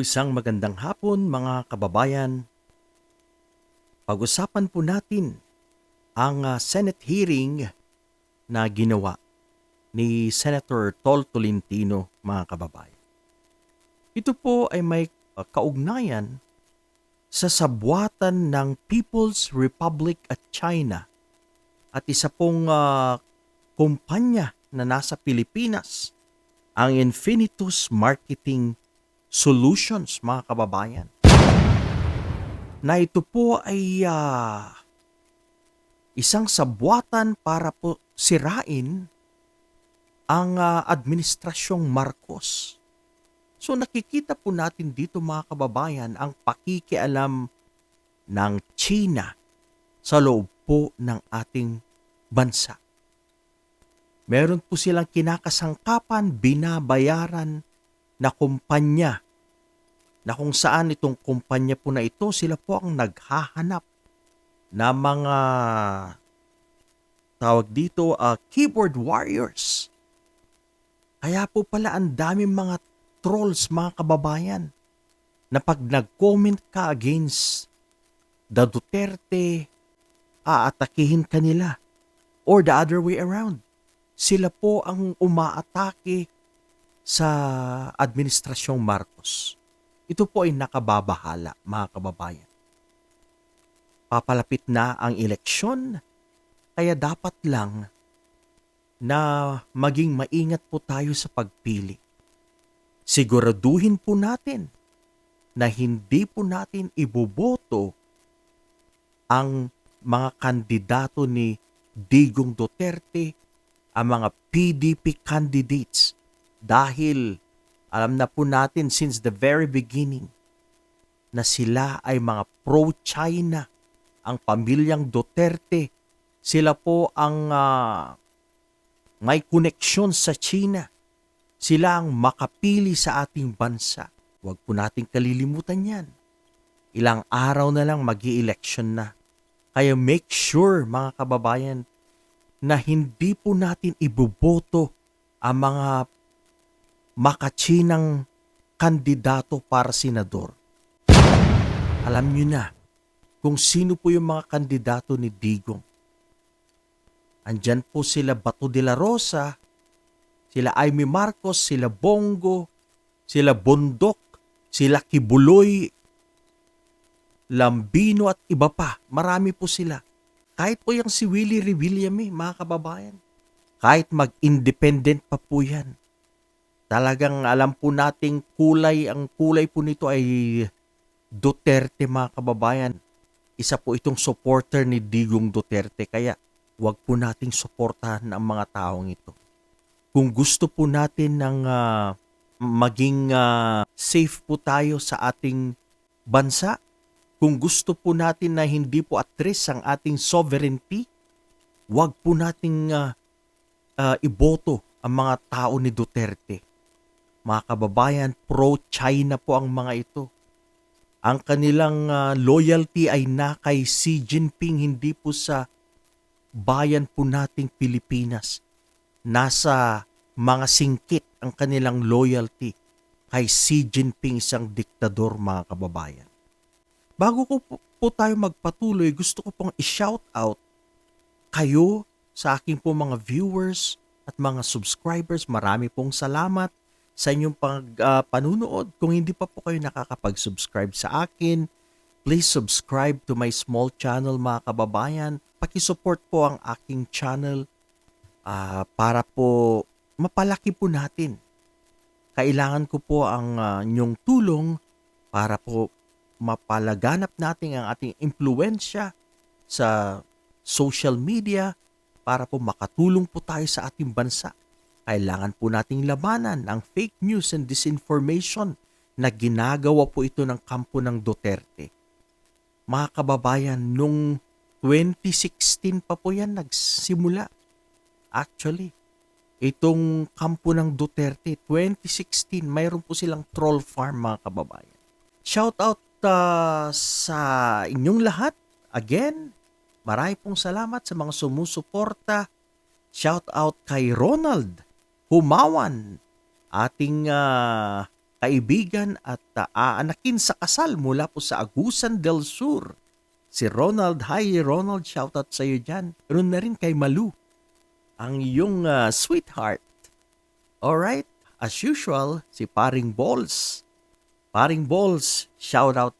Isang magandang hapon mga kababayan. Pag-usapan po natin ang ah, Senate hearing na ginawa ni Senator Tol Tolentino mga kababayan. Ito po ay may ah, kaugnayan sa sabwatan ng People's Republic at China at isa pong ah, kumpanya na nasa Pilipinas, ang Infinitus Marketing Solutions, mga kababayan. Na ito po ay ah, isang sabwatan para po sirain ang ah, administrasyong Marcos. So nakikita po natin dito mga kababayan ang pakikialam ng China sa loob po ng ating bansa. Meron po silang kinakasangkapan, binabayaran na kumpanya na kung saan itong kumpanya po na ito, sila po ang naghahanap na mga tawag dito, ah, keyboard warriors. Kaya po pala ang daming mga trolls, mga kababayan, na pag nag-comment ka against the Duterte, aatakihin ka nila. Or the other way around. Sila po ang umaatake sa administrasyong Marcos. Ito po ay nakababahala, mga kababayan. Papalapit na ang eleksyon, kaya dapat lang na maging maingat po tayo sa pagpili. Siguraduhin po natin na hindi po natin iboboto ang mga kandidato ni Digong Duterte, ang mga PDP candidates dahil alam na po natin since the very beginning na sila ay mga pro-China, ang pamilyang Duterte. Sila po ang ah, may koneksyon sa China. Sila ang makapili sa ating bansa. Huwag po nating kalilimutan yan. Ilang araw na lang mag election na. Kaya make sure mga kababayan na hindi po natin iboboto ang mga makachinang kandidato para senador. Alam nyo na kung sino po yung mga kandidato ni Digong. Andyan po sila Bato de la Rosa, sila Amy Marcos, sila Bongo, sila Bondok, sila Kibuloy, Lambino at iba pa. Marami po sila. Kahit po yung si Willie Revillame, mga kababayan. Kahit mag-independent pa po yan. Talagang alam po nating kulay, ang kulay po nito ay Duterte mga kababayan. Isa po itong supporter ni Digong Duterte kaya wag po nating suportahan ang mga taong ito. Kung gusto po natin ng ah, maging ah, safe po tayo sa ating bansa, kung gusto po natin na hindi po at risk ang ating sovereignty, wag po nating ah, ah, iboto ang mga tao ni Duterte. Mga kababayan, pro-China po ang mga ito. Ang kanilang ah, loyalty ay na kay Xi Jinping, hindi po sa bayan po nating Pilipinas. Nasa mga singkit ang kanilang loyalty kay Xi Jinping, isang diktador mga kababayan. Bago ko po, po tayo magpatuloy, gusto ko pong i-shout out kayo sa aking po mga viewers at mga subscribers. Marami pong salamat sa inyong pag, ah, panunood. Kung hindi pa po kayo nakakapag-subscribe sa akin, please subscribe to my small channel mga kababayan. Pakisupport po ang aking channel ah, para po mapalaki po natin. Kailangan ko po ang ah, inyong tulong para po mapalaganap natin ang ating impluensya sa social media para po makatulong po tayo sa ating bansa. Kailangan po nating labanan ang fake news and disinformation na ginagawa po ito ng kampo ng Duterte. Mga kababayan, nung 2016 pa po yan nagsimula. Actually, itong kampo ng Duterte, 2016, mayroon po silang troll farm mga kababayan. Shout out uh, sa inyong lahat. Again, marami pong salamat sa mga sumusuporta. Shout out kay Ronald Humawan, ating uh, kaibigan at ah, aanakin sa kasal mula po sa Agusan del Sur. Si Ronald, hi Ronald, shoutout sa iyo dyan. Ganun na rin kay Malu, ang iyong ah, sweetheart. Alright, as usual, si Paring Balls. Paring Balls, shoutout.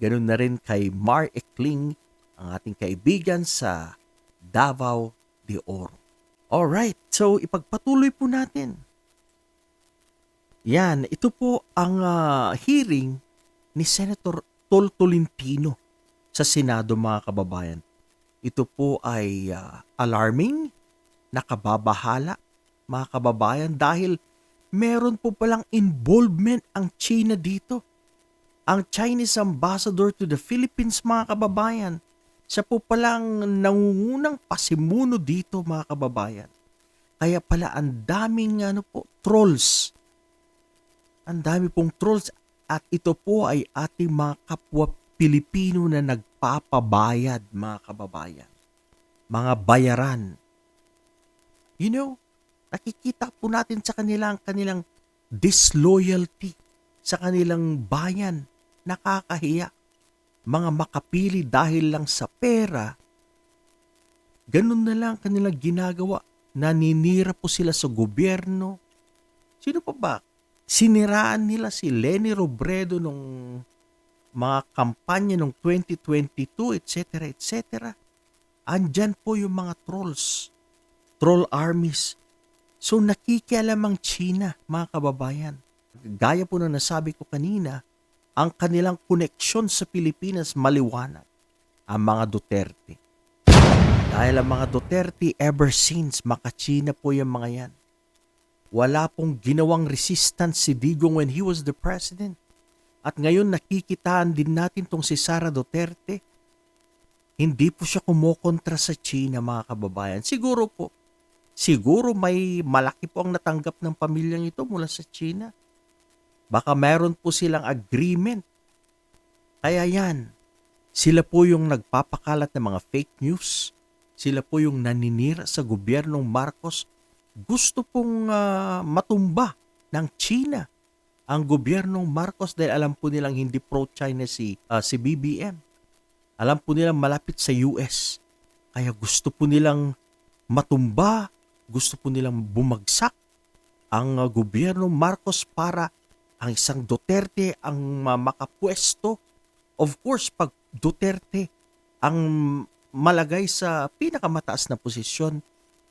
Ganun na rin kay Mar Ekling, ang ating kaibigan sa Davao de Oro. Alright, so ipagpatuloy po natin. Yan, ito po ang ah, hearing ni Senator Tol Tolentino sa Senado mga kababayan. Ito po ay ah, alarming, nakababahala mga kababayan dahil meron po palang involvement ang China dito. Ang Chinese ambassador to the Philippines mga kababayan, siya po palang nangungunang pasimuno dito mga kababayan. Kaya pala ang daming ano po, trolls. Ang dami pong trolls at ito po ay ating mga kapwa Pilipino na nagpapabayad mga kababayan. Mga bayaran. You know, nakikita po natin sa kanila ang kanilang disloyalty sa kanilang bayan. Nakakahiya. Mga makapili dahil lang sa pera. Ganun na lang kanilang ginagawa. Naninira po sila sa gobyerno. Sino pa ba? Siniraan nila si Lenny Robredo nung mga kampanya nung 2022, etc. etc. Andyan po yung mga trolls. Troll armies. So nakikialam ang China, mga kababayan. Gaya po na nasabi ko kanina, ang kanilang koneksyon sa Pilipinas maliwanag. Ang mga Duterte. Dahil ang mga Duterte ever since, makachina po yung mga yan. Wala pong ginawang resistance si Digong when he was the president. At ngayon nakikitaan din natin tong si Sara Duterte. Hindi po siya kumokontra sa China mga kababayan. Siguro po, siguro may malaki po ang natanggap ng pamilyang ito mula sa China. Baka meron po silang agreement. Kaya yan, sila po yung nagpapakalat ng mga fake news. Sila po yung naninira sa gobyernong Marcos. Gusto pong ah, matumba ng China ang gobyernong Marcos dahil alam po nilang hindi pro-China si, ah, si BBM. Alam po nilang malapit sa US. Kaya gusto po nilang matumba, gusto po nilang bumagsak ang uh, gobyerno Marcos para ang isang Duterte ang makapwesto. Of course, pag Duterte ang malagay sa pinakamataas na posisyon,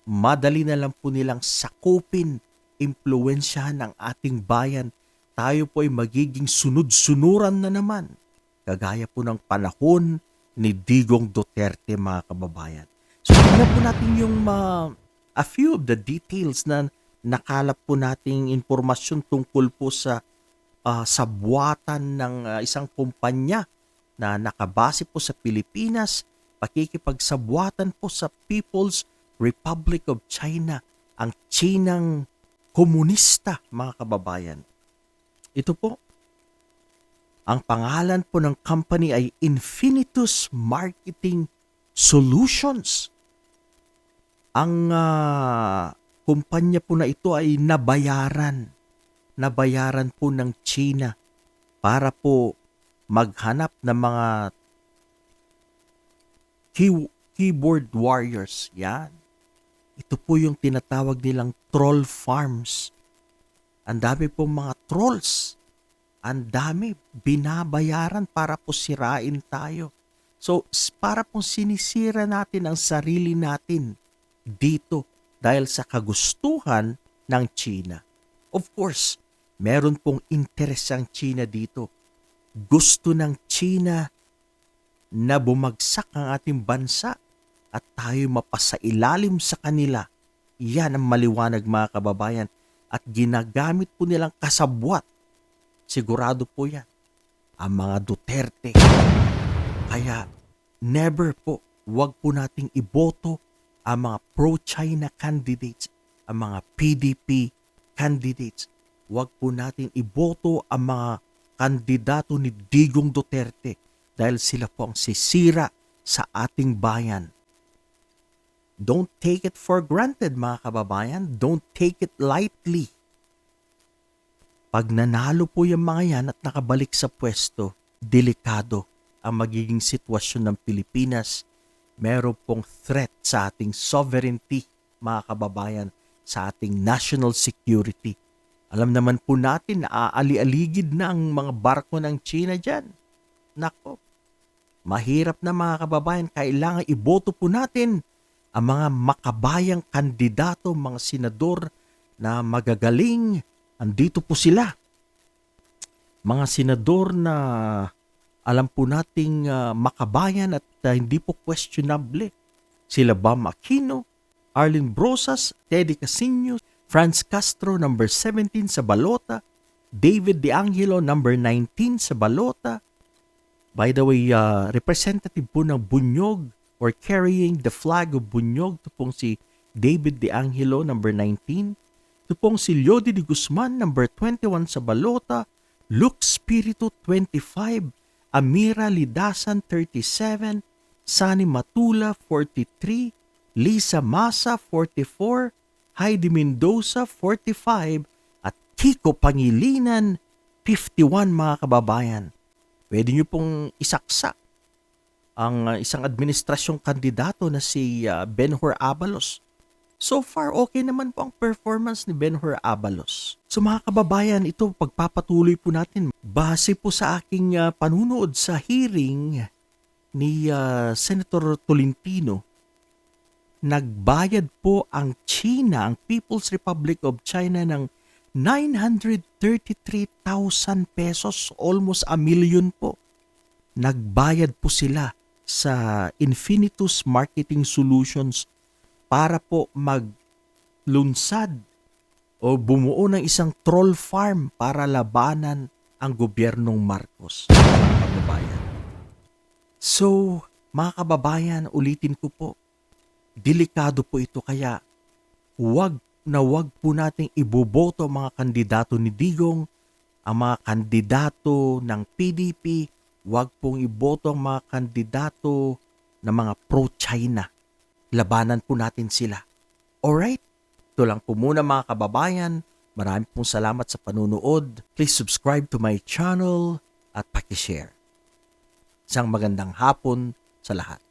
madali na lang po nilang sakupin, impluensyahan ng ating bayan. Tayo po ay magiging sunod-sunuran na naman. Kagaya po ng panahon ni Digong Duterte mga kababayan. So tingnan po natin yung uh, a few of the details na nakalap po nating impormasyon tungkol po sa uh, sabwatan ng uh, isang kumpanya na nakabase po sa Pilipinas, pakikipagsabwatan po sa People's Republic of China, ang Chinang komunista mga kababayan. Ito po, ang pangalan po ng company ay Infinitus Marketing Solutions. Ang ah, kumpanya po na ito ay nabayaran. Nabayaran po ng China para po maghanap ng mga key- keyboard warriors. Yan. Ito po yung tinatawag nilang troll farms. Ang dami pong mga trolls ang dami binabayaran para po sirain tayo. So, para pong sinisira natin ang sarili natin dito dahil sa kagustuhan ng China. Of course, meron pong interes ang China dito. Gusto ng China na bumagsak ang ating bansa at tayo mapasailalim sa kanila. Yan ang maliwanag mga kababayan at ginagamit po nilang kasabwat Sigurado po yan. Ang mga Duterte. Kaya never po, wag po nating iboto ang mga pro-China candidates, ang mga PDP candidates. Wag po natin iboto ang mga kandidato ni Digong Duterte dahil sila po ang sisira sa ating bayan. Don't take it for granted mga kababayan. Don't take it lightly Pag nanalo po yung mga yan at nakabalik sa pwesto, delikado ang magiging sitwasyon ng Pilipinas. Meron pong threat sa ating sovereignty, mga kababayan, sa ating national security. Alam naman po natin na aali-aligid na ang mga barko ng China dyan. Nako, mahirap na mga kababayan, kailangan iboto po natin ang mga makabayang kandidato, mga senador na magagaling. Andito po sila. Mga senador na alam po nating ah, makabayan at ah, hindi po questionable. Sila Bam Aquino, Arlene Brosas, Teddy Casino, Franz Castro number 17 sa balota, David De Angelo number 19 sa balota. By the way, uh, representative po ng Bunyog or carrying the flag of Bunyog, ito pong si David De Angelo number 19. Ito pong si Lodi de Guzman number 21 sa balota, Luke Spiritu 25, Amira Lidasan 37, Sani Matula 43, Lisa Masa 44, Heidi Mendoza 45 at Kiko Pangilinan 51 mga kababayan. Pwede nyo pong isaksa ang uh, isang administrasyong kandidato na si uh, Benhur Abalos. So far, okay naman po ang performance ni Benhur Abalos. So mga kababayan, ito pagpapatuloy po natin. Base po sa aking uh, panunood sa hearing ni uh, Senator Tolentino, nagbayad po ang China, ang People's Republic of China ng 933,000 pesos, almost a million po. Nagbayad po sila sa Infinitus Marketing Solutions para po maglunsad o bumuo ng isang troll farm para labanan ang gobyernong Marcos. Mga kababayan. So, mga kababayan, ulitin ko po, delikado po ito kaya wag na wag po nating iboboto mga kandidato ni Digong, ang mga kandidato ng PDP, wag pong iboto ang mga kandidato na mga pro-China. Labanan po natin sila. Alright? Ito lang po muna mga kababayan. Maraming pong salamat sa panunood. Please subscribe to my channel at pakishare. Isang magandang hapon sa lahat.